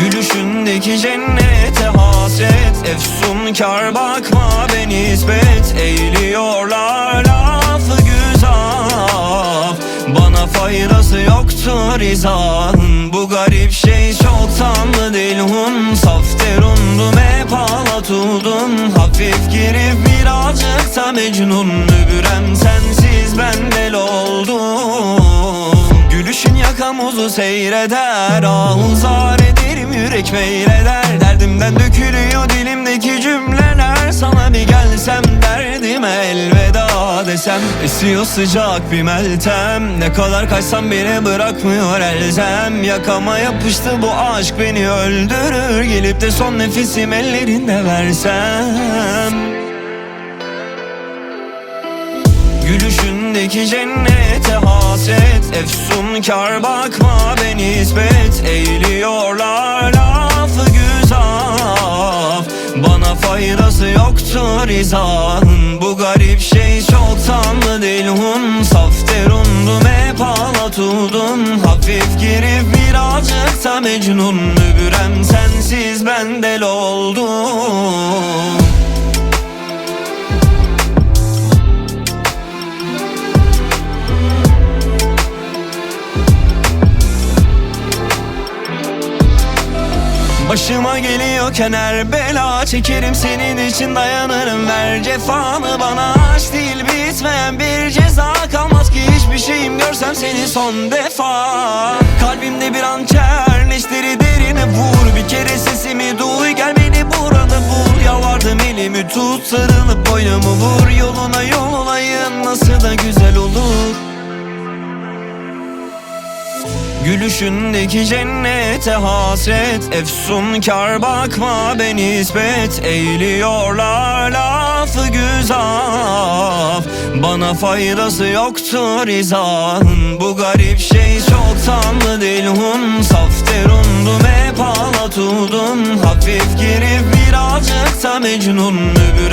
Gülüşündeki cennete hasret. Efsunkar bakma ben nispet. Eğiliyorlar lafı güzel Bana faydası yoktur izahın Bu garip şey çok tatlı değil hun Saf derundum hep ağlatıldım Hafif girip birazcık da mecnun. Mübürem sensiz ben del oldum. Gülüşün yakamuzu seyreder. Ağızlar yürek meyleder Derdimden dökülüyor dilimdeki cümleler. Sana bir gelsem derdime elveda desem. Esiyor sıcak bir meltem Ne kadar kaçsam beni bırakmıyor elzem. Yakama yapıştı bu aşk beni öldürür. Gelip de son nefesim ellerinde versem Gülüşündeki cennete hasret. Efsunkar bakma ben nispet Eğiliyorlar lafı güzel Bana faydası yoktur izahın. Bu garip şey çok tatlı değil hun Saf derundum hep ağlatıldım Hafif girip birazcık da mecnun. Mübürem sensiz ben del oldum Başıma geliyorken her bela. Çekerim senin için dayanırım. Ver cefanı bana. Aşk değil bitmeyen bir ceza. Kalmaz ki hiçbir şeyim. Görsem seni son defa. Kalbimde bir hançer neşteri derine vur. Bir kere sesimi duy. Gel beni burada bul. Yalvardım elimi tut. Sarılıp boynumu vur. Yoluna yol nasıl da güzel olur Gülüşündeki cennete hasret Efsunkar bakma ben nispet Eğiliyorlar lafı güzel Bana faydası yoktur izahın Bu garip şey çok tatlı değil hun Saf derundum hep ağlatıldım Hafif girip birazcık da mecnun. Mübür